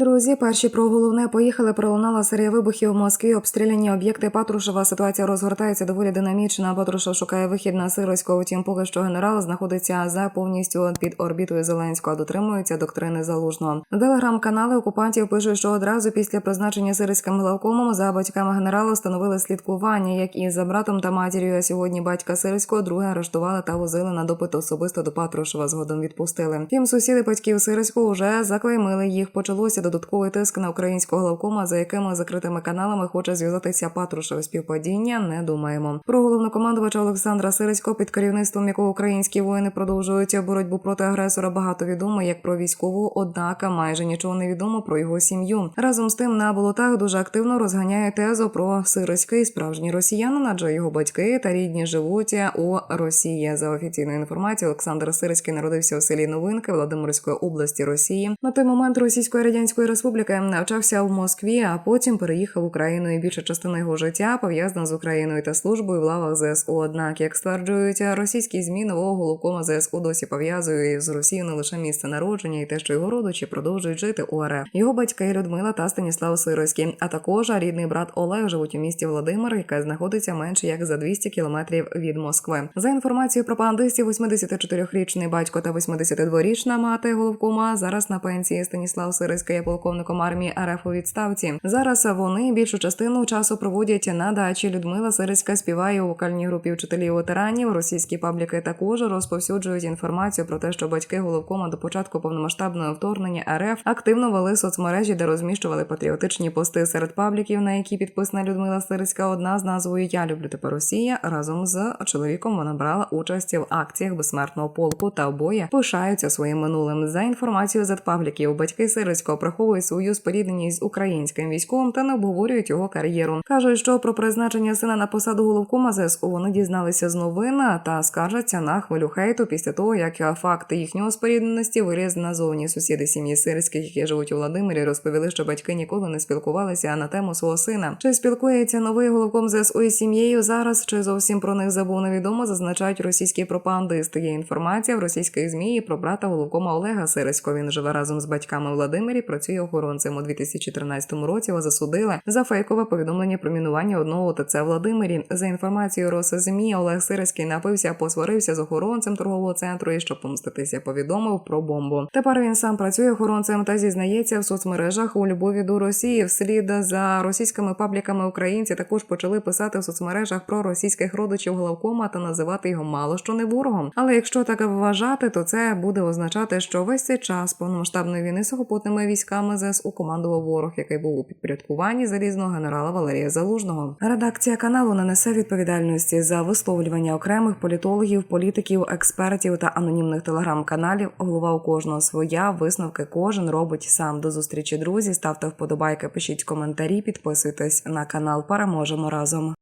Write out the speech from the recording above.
Друзі, перші про головне поїхали. Пролунала серія вибухів в Москві. Обстріляні об'єкти Патрушева. Ситуація розгортається доволі динамічна. Патрушев шукає вихід на Сирського. Втім, поки що генерал знаходиться за повністю під орбітою Зеленського. Дотримується доктрини залужного. Телеграм-канали окупантів пишуть, що одразу після призначення Сирським главкомом за батьками генерала встановили слідкування, як і за братом та матір'ю. А сьогодні батька Сирського друге арештували та возили на допит особисто до Патрушева. Згодом відпустили. Втім, сусіди батьків Сирського вже заклеймили їх. Почалося додатковий тиск на українського главкома, за якими закритими каналами хоче зв'язатися Патрушев. Співпадіння не думаємо. Про головнокомандувача Олександра Сирського, під керівництвом якого українські воїни продовжують боротьбу проти агресора. Багато відомо як про військового, однак майже нічого не відомо про його сім'ю. Разом з тим на болотах дуже активно розганяє тезу про Сирський справжній росіянин, адже його батьки та рідні живуть у Росії. За офіційною інформацією, Олександр Сирський народився у селі Новинки Владимирської області Росії. На той момент Російської радянської республіки навчався в Москві, а потім переїхав в Україну. І більша частина його життя пов'язана з Україною та службою в лавах ЗСУ. Однак, як стверджують російські змі нового головкома ЗСУ досі пов'язує з Росією не лише місце народження і те, що його родичі продовжують жити у РФ. Його батьки Людмила та Станіслав Сирський, а також рідний брат Олег живуть у місті Володимир, яке знаходиться менше як за 200 кілометрів від Москви. За інформацією пропагандистів, 84-річний батько та 82-річна мати головкома зараз на пенсії Станіслав Сирський є полковником армії РФ у відставці. Зараз вони більшу частину часу проводять на дачі. Людмила Сирська співає у вокальній групі вчителів ветеранів. Російські пабліки також розповсюджують інформацію про те, що батьки головкома до початку повномасштабного вторгнення РФ активно вели соцмережі, де розміщували патріотичні пости серед пабліків, на які підписана Людмила Сирська. Одна з назвою Я люблю тебе Росія. Разом з чоловіком вона брала участь в акціях безсмертного полку та обоє пишаються своїм минулим. За інформацією з пабліків, батьки Сирського приховують свою спорідненість з українським військовим та не обговорюють його кар'єру. кажуть, що про призначення сина на посаду головкома ЗСУ вони дізналися з новин та скаржаться на хвилю хейту після того, як факти їхнього спорідненості виліз назовні. Сусіди сім'ї Сирських, які живуть у Владимирі, розповіли, що батьки ніколи не спілкувалися на тему свого сина. Чи спілкується новий головком ЗСУ із сім'єю зараз? Чи зовсім про них забув невідомо? Зазначають російські пропагандисти. Є інформація в російських змі про брата головкома Олега Сирського. Він живе разом з батьками Владимирі. Працює охоронцем у 2013 році. Його засудили за фейкове повідомлення про мінування одного ОТЦ Владимирі. За інформацією Росзмі, Олег Сирський напився, посварився з охоронцем торгового центру і щоб помститися, повідомив про бомбу. Тепер він сам працює охоронцем та зізнається в соцмережах у любові до Росії. Вслід за російськими пабліками українці також почали писати в соцмережах про російських родичів главкома та називати його мало що не ворогом. Але якщо так вважати, то це буде означати, що весь цей час повномасштабної війни сухопутними військами ЗСУ командував ворог, який був у підпорядкуванні залізного генерала Валерія Залужного. Редакція каналу не несе відповідальності за висловлювання окремих політологів, політиків, експертів та анонімних телеграм-каналів. Голова у кожного своя висновки кожен робить сам. До зустрічі друзі. Ставте вподобайки, пишіть коментарі, підписуйтесь на канал. Переможемо разом.